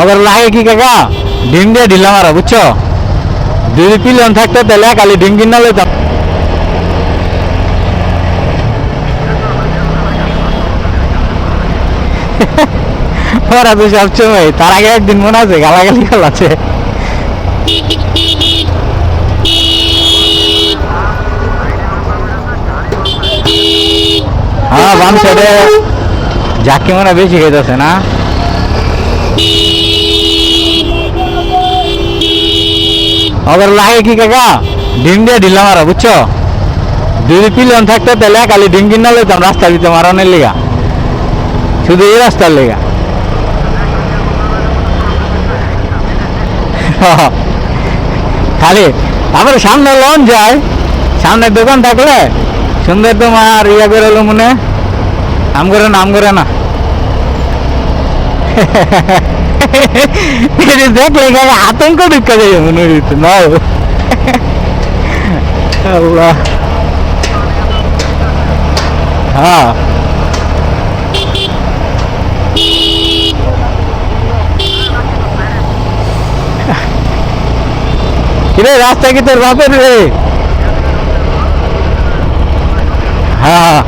আবার লাগে কি কাকা ডিম দিয়ে ঢিলাম আর বুঝছ যদি পিলন থাকতো তাহলে খালি ডিম কিনা লইতাম ওরা তো সবসময় তার আগে একদিন মনে আছে গালাগালি আছে হ্যাঁ বাম সাইডে যাকে মনে বেশি খাইতেছে না আবার লাগে কি কাকা ডিম দিয়ে ঢিলাম আর বুঝছ যদি পিলন থাকতো তাহলে খালি ডিম কিনা লইতাম রাস্তার ভিতরে মারানোর লিগা শুধু এই রাস্তার লেগা খালি আবার সামনে লন যায় সামনে দোকান থাকলে সুন্দর তোমার ইয়া করে হলো মনে আম করে না আম করে না দেখলে গেলে আতঙ্ক ঢুকা যায় মনে হইতো নাও আল্লাহ হ্যাঁ কিরে রাস্তা কি তোর বাপের রে হ্যাঁ